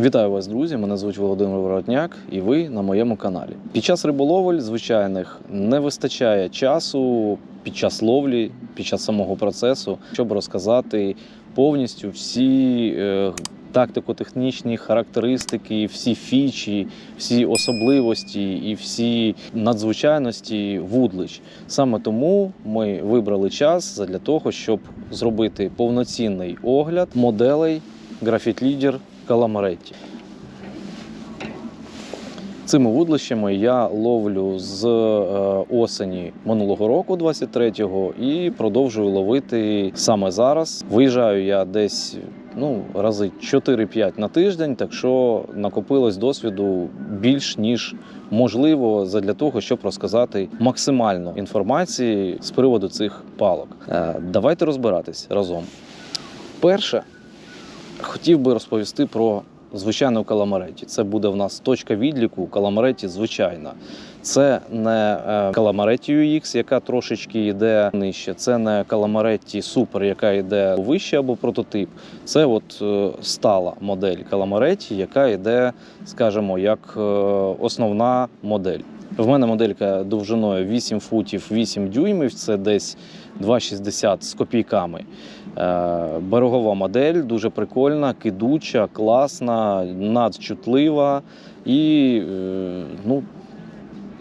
Вітаю вас, друзі! Мене звуть Володимир Воротняк, і ви на моєму каналі. Під час риболовель звичайних не вистачає часу під час ловлі, під час самого процесу, щоб розказати повністю всі е, тактико-технічні характеристики, всі фічі, всі особливості і всі надзвичайності вудлич. Саме тому ми вибрали час для того, щоб зробити повноцінний огляд моделей Graphite Calamаретті. Цими вудлищами я ловлю з е, осені минулого року, 23-го, і продовжую ловити саме зараз. Виїжджаю я десь ну, рази 4-5 на тиждень, так що накопилось досвіду більш ніж можливо для того, щоб розказати максимально інформації з приводу цих палок. Е, Давайте розбиратись разом. Перше, хотів би розповісти про звичайну каламареті. Це буде в нас точка відліку каламареті звичайна. Це не е, каламареті UX, яка трошечки йде нижче. Це не каламареті Супер, яка йде вище або прототип. Це от е, стала модель каламареті, яка йде, скажімо, як е, основна модель. В мене моделька довжиною 8 футів 8 дюймів, це десь 2,60 з копійками. Е, Берегова модель дуже прикольна, кидуча, класна, надчутлива і, е, ну,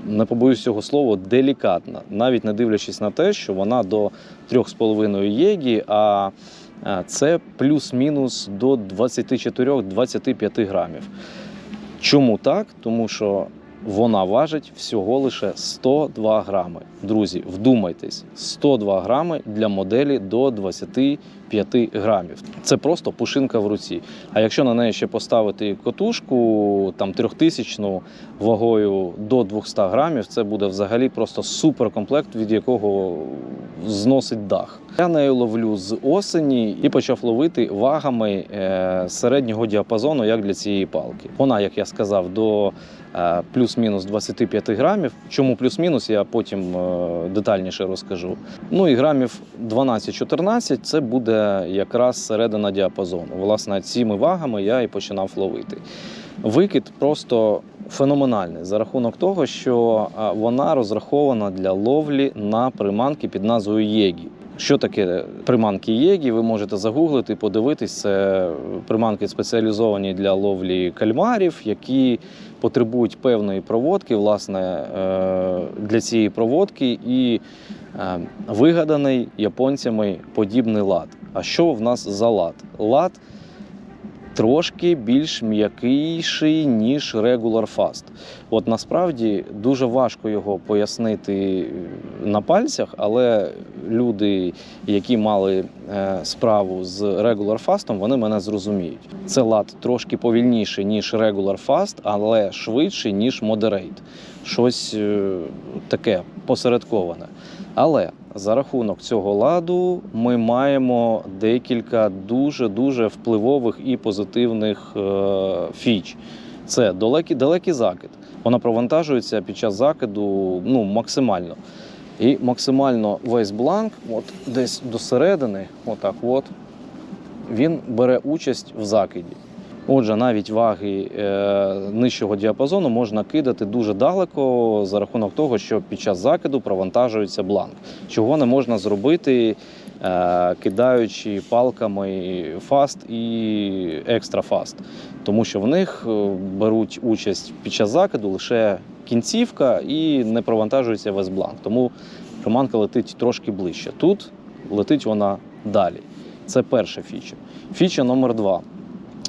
не побоюсь цього слова, делікатна, навіть не дивлячись на те, що вона до 3,5 єгі, а е, це плюс-мінус до 24-25 грамів. Чому так? Тому що вона важить всього лише 102 грами. Друзі, вдумайтесь, 102 грами для моделі до 25 грамів. Це просто пушинка в руці. А якщо на неї ще поставити котушку там трьохтисячну вагою до 200 грамів, це буде взагалі просто суперкомплект, від якого зносить дах. Я нею ловлю з осені і почав ловити вагами е, середнього діапазону, як для цієї палки. Вона, як я сказав, до е, плюс-мінус 25 грамів. Чому плюс-мінус, я потім е, детальніше розкажу. Ну і грамів 12-14 це буде якраз середина діапазону. Власне, цими вагами я і починав ловити. Викид просто феноменальний за рахунок того, що вона розрахована для ловлі на приманки під назвою Єгі. Що таке приманки Єгі? Ви можете загуглити, подивитись. Це приманки спеціалізовані для ловлі кальмарів, які потребують певної проводки. Власне, е, для цієї проводки і е, вигаданий японцями подібний лад. А що в нас за лад? Лад трошки більш м'якіший, ніж Regular Fast. От насправді дуже важко його пояснити на пальцях, але люди, які мали е, справу з Regular Fast, вони мене зрозуміють. Це лад трошки повільніший, ніж Regular Fast, але швидший, ніж Moderate. Щось е, таке посередковане. Але за рахунок цього ладу ми маємо декілька дуже дуже впливових і позитивних е, фіч. Це далекий, далекий закид. Вона провантажується під час закиду ну, максимально. І максимально весь бланк, от десь до середини, отак от, він бере участь в закиді. Отже, навіть ваги е, нижчого діапазону можна кидати дуже далеко за рахунок того, що під час закиду провантажується бланк, чого не можна зробити, е, кидаючи палками фаст і екстра фаст, тому що в них е, беруть участь під час закиду лише кінцівка і не провантажується весь бланк. Тому приманка летить трошки ближче. Тут летить вона далі. Це перша фіча. Фіча номер два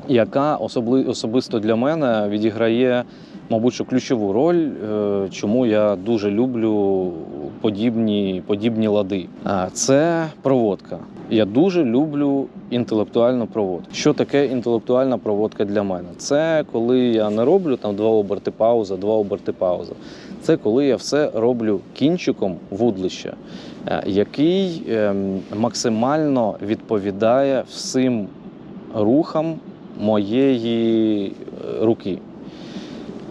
яка особли, особисто для мене відіграє, мабуть, що ключову роль, е, чому я дуже люблю подібні, подібні лади. Це проводка. Я дуже люблю інтелектуальну проводку. Що таке інтелектуальна проводка для мене? Це коли я не роблю там два оберти пауза, два оберти пауза. Це коли я все роблю кінчиком вудлища, е, який ем, максимально відповідає всім рухам моєї е, руки.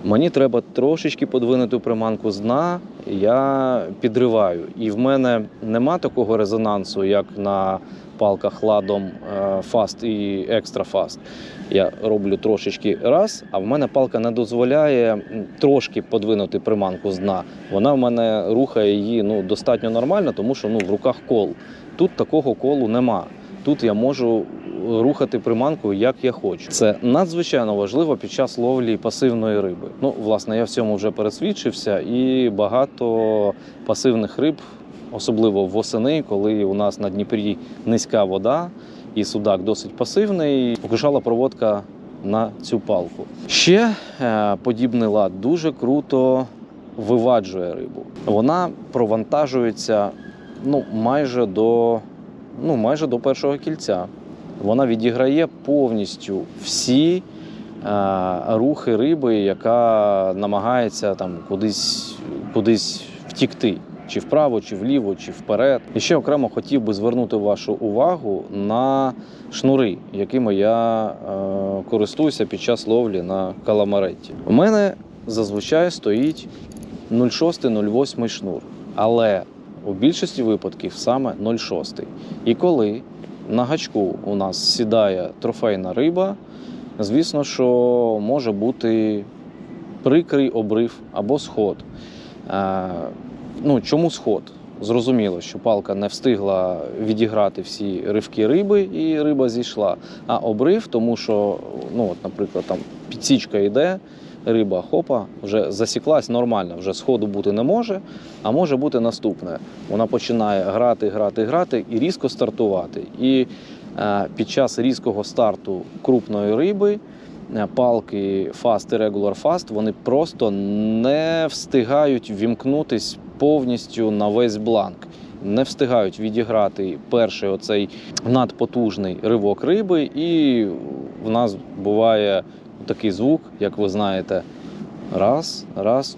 Мені треба трошечки подвинути приманку з дна, я підриваю. І в мене нема такого резонансу, як на палках ладом е, фаст і екстра фаст. Я роблю трошечки раз, а в мене палка не дозволяє трошки подвинути приманку з дна. Вона в мене рухає її ну, достатньо нормально, тому що ну, в руках кол. Тут такого колу нема. Тут я можу рухати приманку як я хочу. Це надзвичайно важливо під час ловлі пасивної риби. Ну, власне, я в цьому вже пересвідчився, і багато пасивних риб, особливо восени, коли у нас на Дніпрі низька вода і судак досить пасивний, покушала проводка на цю палку. Ще е, подібний лад дуже круто виваджує рибу. Вона провантажується ну, майже до ну, майже до першого кільця. Вона відіграє повністю всі е, рухи риби, яка намагається там кудись, кудись втікти. Чи вправо, чи вліво, чи вперед. І ще окремо хотів би звернути вашу увагу на шнури, якими я е, користуюся під час ловлі на каламаретті. У мене зазвичай стоїть 0,6-0,8 шнур, але у більшості випадків саме 0,6. І коли на гачку у нас сідає трофейна риба, звісно, що може бути прикрий обрив або сход. Е, ну, чому сход? Зрозуміло, що палка не встигла відіграти всі ривки риби, і риба зійшла. А обрив, тому що, ну, от, наприклад, там підсічка йде, риба хопа, вже засіклась нормально, вже сходу бути не може, а може бути наступне. Вона починає грати, грати, грати і різко стартувати. І е, під час різкого старту крупної риби е, палки Fast і Regular Fast вони просто не встигають вімкнутись повністю на весь бланк. Не встигають відіграти перший оцей надпотужний ривок риби, і в нас буває такий звук, як ви знаєте, раз, раз,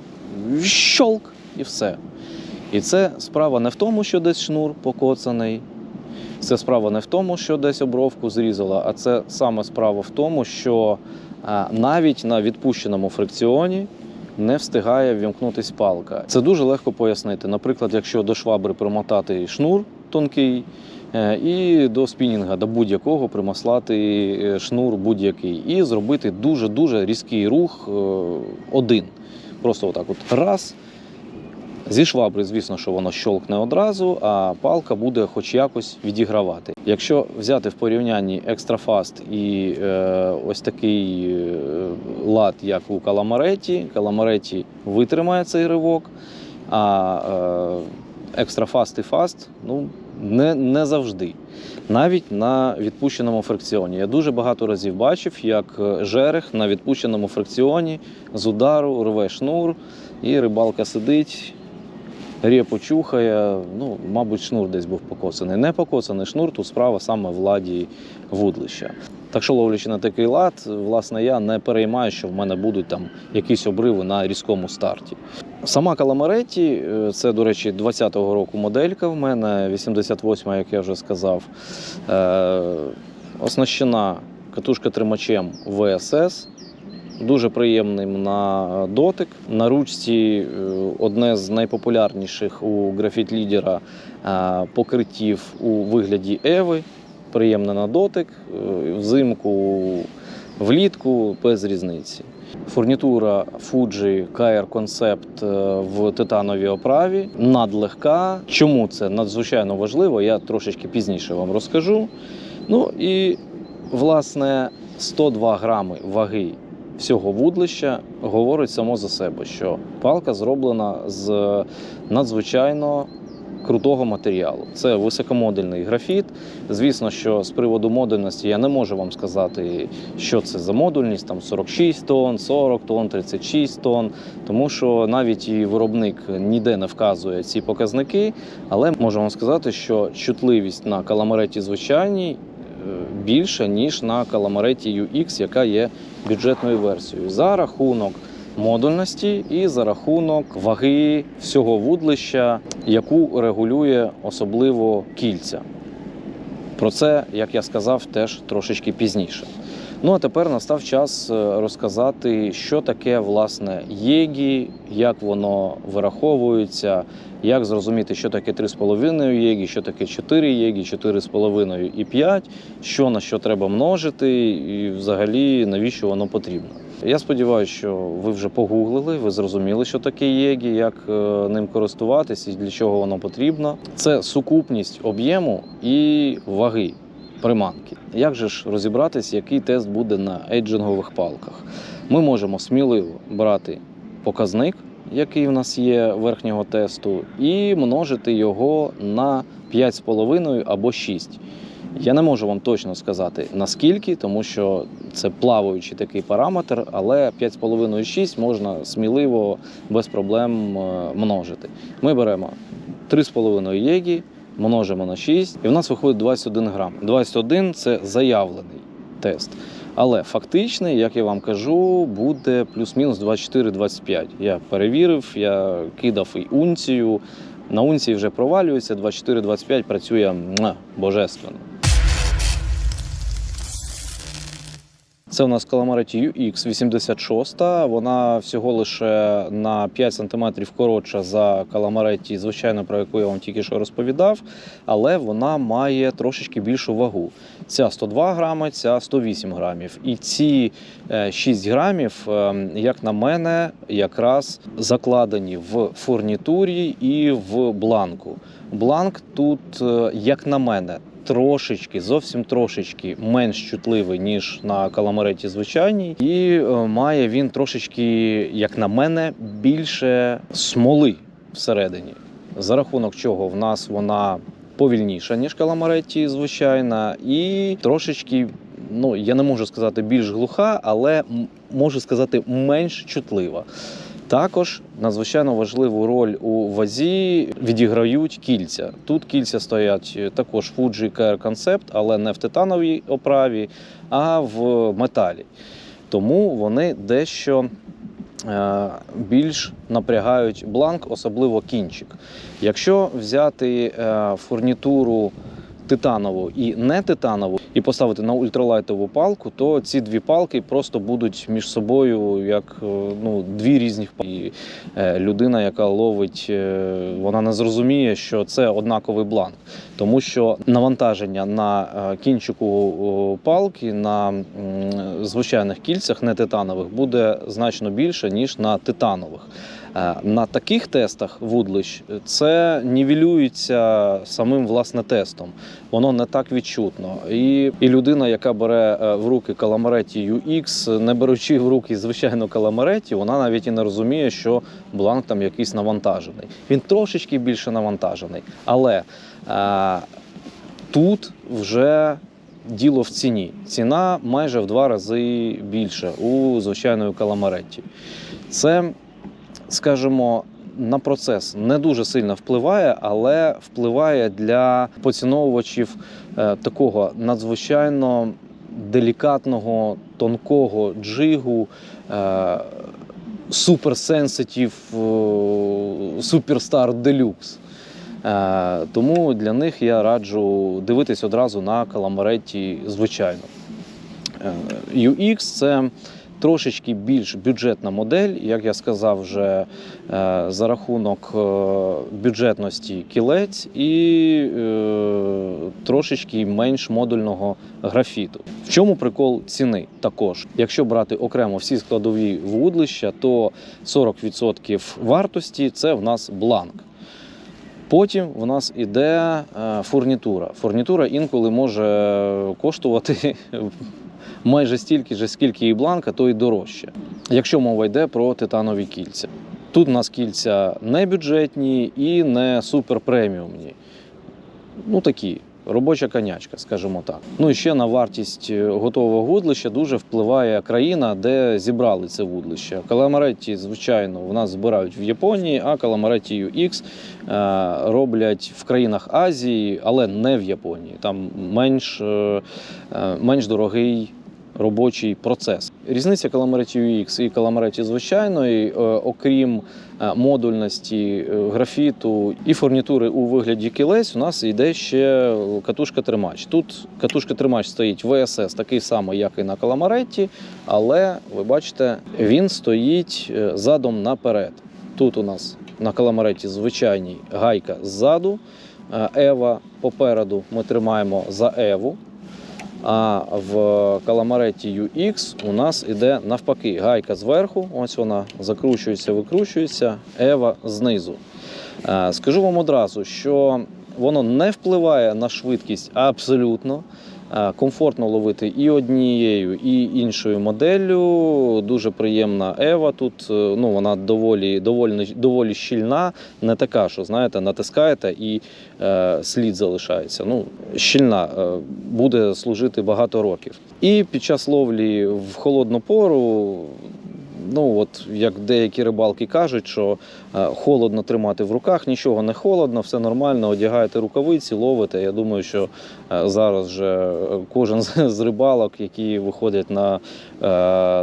щолк, і все. І це справа не в тому, що десь шнур покоцаний. Це справа не в тому, що десь обровку зрізала, а це саме справа в тому, що навіть на відпущеному фрикціоні не встигає ввімкнутись палка. Це дуже легко пояснити. Наприклад, якщо до швабри примотати шнур тонкий, е, і до спінінга, до будь-якого примаслати е, шнур будь-який, і зробити дуже-дуже різкий рух е, один. Просто отак от раз. Зі швабри, звісно, що воно щолкне одразу, а палка буде хоч якось відігравати. Якщо взяти в порівнянні екстрафаст і е, ось такий е, лад, як у каламареті, каламареті витримає цей ривок, а е, екстрафаст і фаст ну, не, не завжди. Навіть на відпущеному фрикціоні. Я дуже багато разів бачив, як е, жерех на відпущеному фрикціоні з удару рве шнур, і рибалка сидить, репу чухає. Ну, мабуть, шнур десь був покоцаний. Не покоцаний шнур, тут справа саме владі вудлища. Так що, ловлячи на такий лад, власне, я не переймаю, що в мене будуть там якісь обриви на різкому старті. Сама Каламареті, е, це, до речі, 20-го року моделька в мене, 88-ма, як я вже сказав. Е, оснащена катушка тримачем ВСС. Дуже приємним на дотик. На ручці е, одне з найпопулярніших у графіт-лідера е, покриттів у вигляді Еви. Приємне на дотик. Е, Взимку, влітку без різниці. Фурнітура Fuji KR Concept е, в титановій оправі надлегка. Чому це надзвичайно важливо, я трошечки пізніше вам розкажу. Ну і власне 102 грами ваги всього вудлища говорить само за себе, що палка зроблена з надзвичайно крутого матеріалу. Це високомодельний графіт. Звісно, що з приводу модульності я не можу вам сказати, що це за модульність, там 46 тонн, 40 тонн, 36 тонн, тому що навіть і виробник ніде не вказує ці показники, але можу вам сказати, що чутливість на каламареті звичайній е, більша, ніж на каламареті UX, яка є бюджетною версією. За рахунок модульності і за рахунок ваги всього вудлища, яку регулює особливо кільця. Про це, як я сказав, теж трошечки пізніше. Ну а тепер настав час е, розказати, що таке власне єгі, як воно вираховується, як зрозуміти, що таке 3,5 єгі, що таке 4 єгі, 4,5 і 5, що на що треба множити, і взагалі навіщо воно потрібно. Я сподіваюся, що ви вже погуглили, ви зрозуміли, що таке єгі, як е, ним користуватись і для чого воно потрібно. Це сукупність об'єму і ваги приманки. Як же ж розібратись, який тест буде на ейджингових палках? Ми можемо сміливо брати показник, який в нас є верхнього тесту, і множити його на 5,5 або 6. Я не можу вам точно сказати наскільки, тому що це плаваючий такий параметр, але 5,5-6 можна сміливо без проблем е, множити. Ми беремо 3,5 єгі, множимо на 6, і в нас виходить 21 грам. 21 це заявлений тест. Але фактичний, як я вам кажу, буде плюс-мінус 24-25. Я перевірив, я кидав і унцію. На унції вже провалюється, 24-25 працює божественно. Це у нас Calamari UX86. Вона всього лише на 5 см коротша за Calamari, звичайно, про яку я вам тільки що розповідав, але вона має трошечки більшу вагу. Ця 102 грами, ця 108 грамів. І ці е, 6 грамів, е, як на мене, якраз закладені в фурнітурі і в бланку. Бланк тут, е, як на мене, трошечки, зовсім трошечки менш чутливий, ніж на каламареті звичайній, і е, має він трошечки, як на мене, більше смоли всередині. За рахунок чого в нас вона повільніша, ніж каламареті звичайна, і трошечки, ну я не можу сказати більш глуха, але можу сказати менш чутлива. Також надзвичайно важливу роль у вазі відіграють кільця. Тут кільця стоять е, також Fuji KR Concept, але не в титановій оправі, а в металі. Тому вони дещо е, більш напрягають бланк, особливо кінчик. Якщо взяти е, фурнітуру титанову і не титанову, і поставити на ультралайтову палку, то ці дві палки просто будуть між собою як е, ну, дві різні. І, е, людина, яка ловить, е, вона не зрозуміє, що це однаковий бланк, тому що навантаження на кінчику палки на звичайних кільцях, не титанових, буде значно більше ніж на титанових. Е, На таких тестах вудлищ це нівелюється самим власне тестом. Воно не так відчутно. І, і людина, яка бере е, в руки каламареті UX, не беручи в руки звичайно каламареті, вона навіть і не розуміє, що бланк там якийсь навантажений. Він трошечки більше навантажений. Але е, тут вже діло в ціні. Ціна майже в два рази більше у звичайної каламареті. Це скажімо, на процес не дуже сильно впливає, але впливає для поціновувачів е, такого надзвичайно делікатного, тонкого джигу. Е, Sensitive е, Deluxe. Е, Тому для них я раджу дивитись одразу на каламареті звичайно. UX це трошечки більш бюджетна модель, як я сказав, вже е, за рахунок е, бюджетності кілець і е, трошечки менш модульного графіту. В чому прикол ціни? Також, якщо брати окремо всі складові вудлища, то 40% вартості це в нас бланк. Потім в нас іде фурнітура. Фурнітура інколи може коштувати майже стільки ж, скільки і бланка, то і дорожче. Якщо мова йде про титанові кільця. Тут у нас кільця не бюджетні і не супер преміумні. Ну такі. Робоча конячка, скажімо так. Ну і ще на вартість е, готового вудлища дуже впливає країна, де зібрали це вудлище. Каламаретті, звичайно, в нас збирають в Японії, а каламаретті UX е, роблять в країнах Азії, але не в Японії. Там менш, е, менш дорогий робочий процес. Різниця каламареті UX і каламареті звичайної, е, окрім е, модульності е, графіту і фурнітури у вигляді кілець, у нас йде ще катушка тримач. Тут катушка тримач стоїть VSS, такий самий, як і на каламареті, але ви бачите, він стоїть задом наперед. Тут у нас на каламареті звичайній гайка ззаду, Ева попереду ми тримаємо за Еву. А в каламареті UX у нас іде навпаки гайка зверху, ось вона закручується, викручується, Ева знизу. Е, Скажу вам одразу, що воно не впливає на швидкість абсолютно. Е, Комфортно ловити і однією, і іншою моделлю. Дуже приємна Ева. Тут е, ну, вона доволі, доволі, доволі щільна, не така, що знаєте, натискаєте і е, слід залишається. Ну, щільна, е, буде служити багато років. І під час ловлі в холодну пору. Ну, от як деякі рибалки кажуть, що е, холодно тримати в руках, нічого не холодно, все нормально, одягаєте рукавиці, ловите. Я думаю, що е, зараз вже кожен з рибалок, які виходять на, е,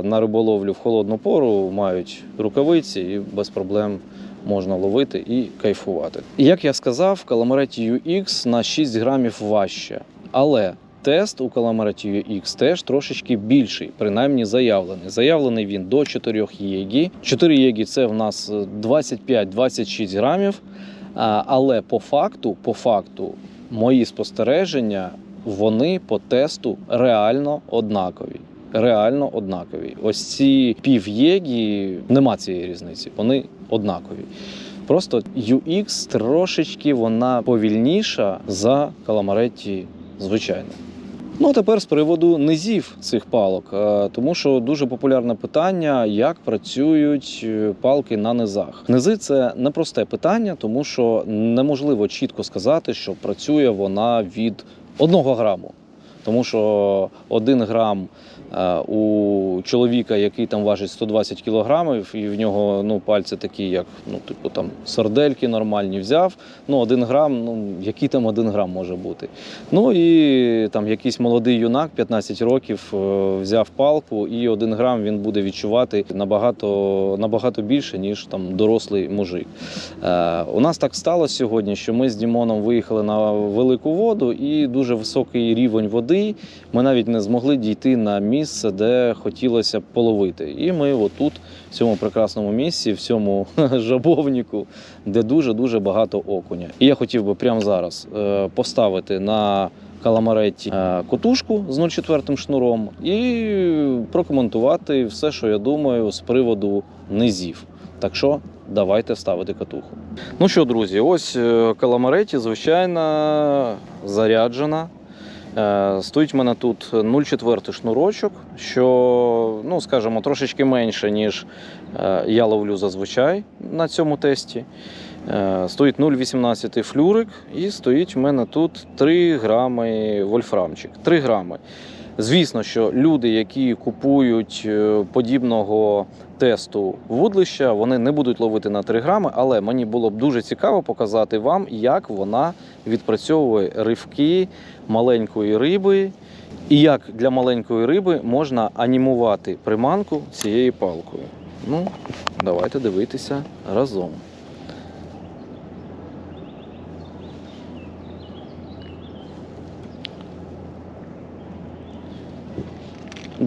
на риболовлю в холодну пору, мають рукавиці і без проблем можна ловити і кайфувати. Як я сказав, каламареті UX на 6 грамів важче. Але тест у каламареті UX теж трошечки більший, принаймні заявлений. Заявлений він до 4 єгі. 4 єгі це в нас е, 25-26 грамів. Але по факту, по факту, мої спостереження, вони по тесту реально однакові. Реально однакові. Ось ці пів'єгі, нема цієї різниці, вони однакові. Просто UX трошечки вона повільніша за каламареті звичайно. Ну а тепер з приводу низів цих палок, Е, тому що дуже популярне питання, як працюють е, палки на низах. Низи це непросте питання, тому що неможливо чітко сказати, що працює вона від одного граму. Тому що один грам е, у чоловіка, який там важить 120 кілограмів, і в нього ну, пальці такі, як ну, типу там сардельки нормальні взяв. Ну, один грам, ну який там один грам може бути. Ну і там якийсь молодий юнак, 15 років, е, взяв палку, і один грам він буде відчувати набагато, набагато більше, ніж там дорослий мужик. Е, у нас так сталося сьогодні, що ми з Дімоном виїхали на велику воду і дуже високий рівень води. Ми навіть не змогли дійти на місце, де хотілося б половити. І ми отут, в цьому прекрасному місці, в цьому жабовнику, де дуже-дуже багато окуня. І я хотів би прямо зараз е, поставити на каламареті е, котушку з 0,4 шнуром і прокоментувати все, що я думаю, з приводу низів. Так що давайте ставити катуху. Ну що, друзі, ось е, каламареті, звичайно, заряджена. Е, Стоїть в мене тут 0,4 шнурочок, що, ну, скажімо, трошечки менше, ніж е, я ловлю зазвичай на цьому тесті. Е, Стоїть 0,18 флюрик і стоїть в мене тут 3 грами вольфрамчик. 3 грами. Звісно, що люди, які купують е, подібного тесту вудлища, вони не будуть ловити на 3 грами, але мені було б дуже цікаво показати вам, як вона відпрацьовує ривки маленької риби, і як для маленької риби можна анімувати приманку цією палкою. Ну, давайте дивитися разом.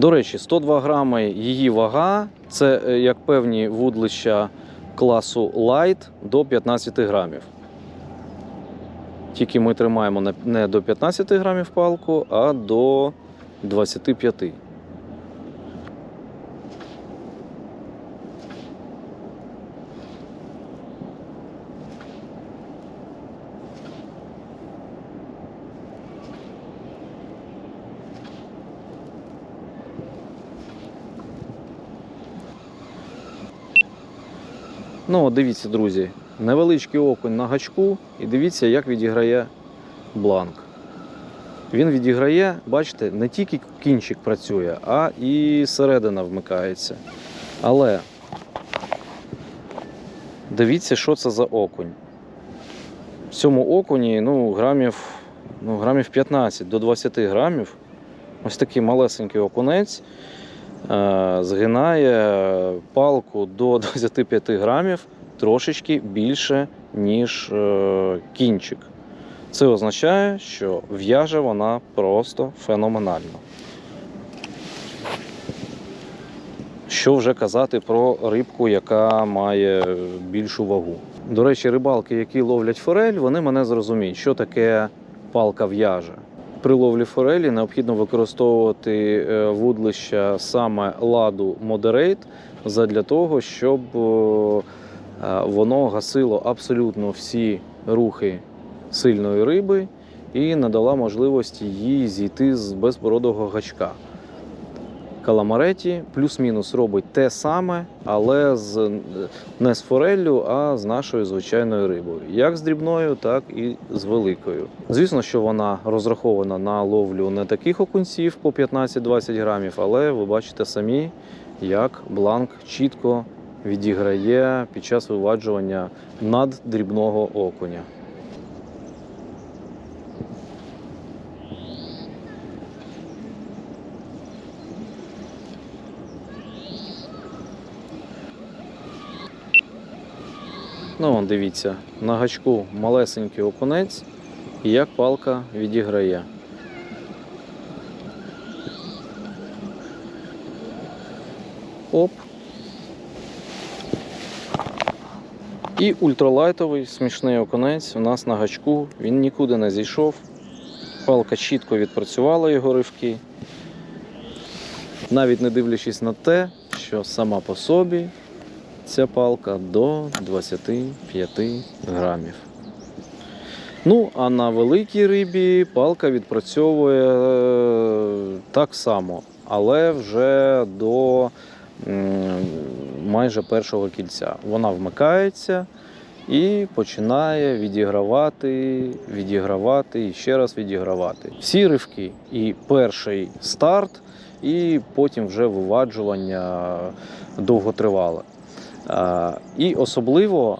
До речі, 102 грами її вага це е, як певні вудлища класу Light до 15 грамів. Тільки ми тримаємо не- до 15 грамів палку, а до 25. Ну, дивіться, друзі, невеличкий окунь на гачку, і дивіться, як відіграє бланк. Він відіграє, бачите, не тільки кінчик працює, а і середина вмикається. Але дивіться, що це за окунь. В цьому окуні ну, грамів, ну, грамів 15 до 20 грамів. Ось такий малесенький окунець згинає палку до 25 грамів трошечки більше, ніж е, кінчик. Це означає, що в'яже вона просто феноменально. Що вже казати про рибку, яка має більшу вагу. До речі, рибалки, які ловлять форель, вони мене зрозуміють, що таке палка в'яже. При ловлі форелі необхідно використовувати е, вудлища саме ладу Moderate задля того, щоб е, е, воно гасило абсолютно всі рухи сильної риби і надала можливості їй зійти з безбородого гачка. Каламареті плюс-мінус робить те саме, але з, не з фореллю, а з нашою звичайною рибою. Як з дрібною, так і з великою. Звісно, що вона розрахована на ловлю не таких окунців по 15-20 грамів, але ви бачите самі, як бланк чітко відіграє під час виваджування наддрібного окуня. Ну, вон, дивіться, на гачку малесенький окунець, і як палка відіграє. Оп. І ультралайтовий смішний окунець у нас на гачку. Він нікуди не зійшов. Палка чітко відпрацювала його ривки. Навіть не дивлячись на те, що сама по собі ця палка до 25 грамів. Ну, а на великій рибі палка відпрацьовує е, так само, але вже до майже першого кільця. Вона вмикається і починає відігравати, відігравати і ще раз відігравати. Всі ривки. І перший старт, і потім вже виваджування довготривале. І особливо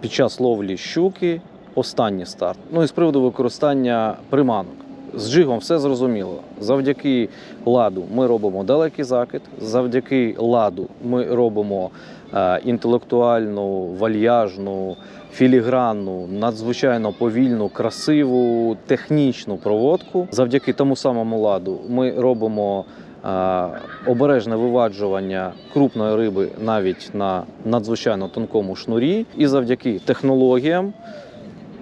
під час ловлі щуки останній старт. Ну і з приводу використання приманок. З джигом все зрозуміло. Завдяки ладу ми робимо далекий закид, завдяки ладу ми робимо е, інтелектуальну, вальяжну, філігранну, надзвичайно повільну, красиву, технічну проводку. Завдяки тому самому ладу ми робимо обережне виваджування крупної риби навіть на надзвичайно тонкому шнурі. І завдяки технологіям,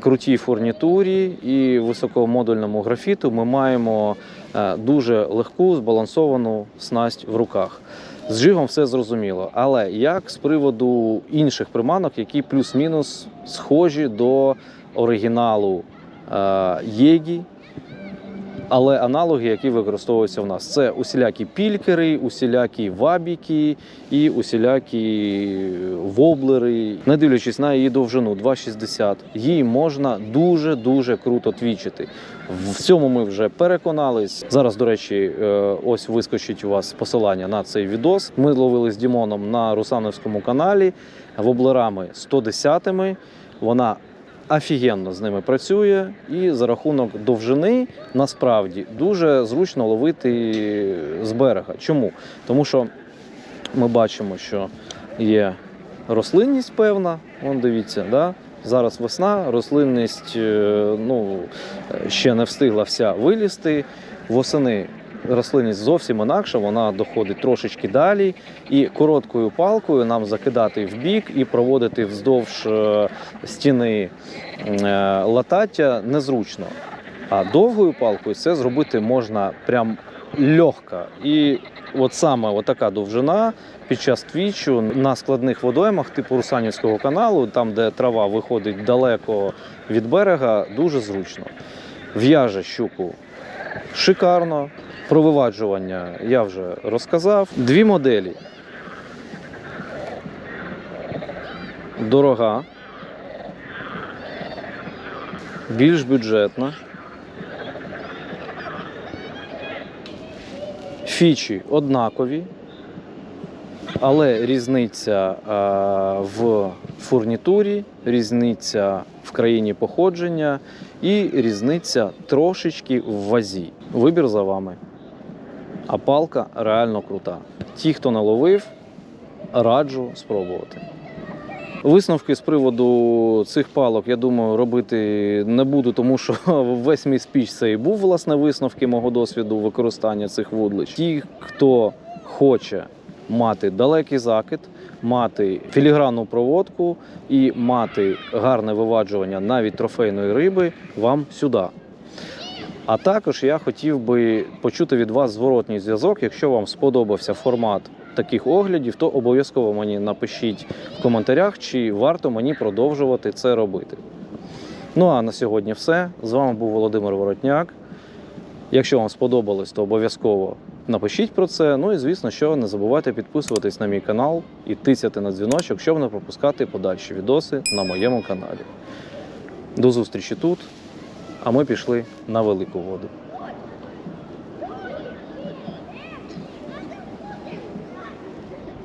крутій фурнітурі і високомодульному графіту ми маємо е, дуже легку збалансовану снасть в руках. З жигом все зрозуміло. Але як з приводу інших приманок, які плюс-мінус схожі до оригіналу е, Єгі, але аналоги, які використовуються в нас, це усілякі пількери, усілякі вабіки і усілякі воблери. Не дивлячись на її довжину 2,60, її можна дуже дуже круто твічити. В цьому ми вже переконались. Зараз, до речі, е, ось вискочить у вас посилання на цей відос. Ми ловили з Дімоном на Русановському каналі воблерами 110-ми. Вона офігенно з ними працює, і за рахунок довжини насправді дуже зручно ловити з берега. Чому? Тому що ми бачимо, що є рослинність певна. Вон дивіться, да? зараз весна, рослинність е, ну, е, ще не встигла вся вилізти. Восени рослинність зовсім інакша, вона доходить трошечки далі. І короткою палкою нам закидати в бік і проводити вздовж е, стіни е, латаття незручно. А довгою палкою це зробити можна прям легко. І от саме така довжина під час твічу на складних водоймах, типу Русанівського каналу, там де трава виходить далеко від берега, дуже зручно. В'яже щуку шикарно. Про виваджування я вже розказав. Дві моделі. Дорога, більш бюджетна. Фічі однакові, але різниця а, в фурнітурі, різниця в країні походження і різниця трошечки в вазі. Вибір за вами. А палка реально крута. Ті, хто наловив, раджу спробувати. Висновки з приводу цих палок, я думаю, робити не буду, тому що весь мій спіч це і був власне висновки мого досвіду використання цих вудлищ. Ті, хто хоче мати далекий закид, мати філігранну проводку і мати гарне виваджування навіть трофейної риби, вам сюди. А також я хотів би почути від вас зворотній зв'язок. Якщо вам сподобався формат таких оглядів, то обов'язково мені напишіть в коментарях, чи варто мені продовжувати це робити. Ну а на сьогодні все. З вами був Володимир Воротняк. Якщо вам сподобалось, то обов'язково напишіть про це. Ну і звісно, що не забувайте підписуватись на мій канал і тицяти на дзвіночок, щоб не пропускати подальші відоси на моєму каналі. До зустрічі тут, а ми пішли на велику воду.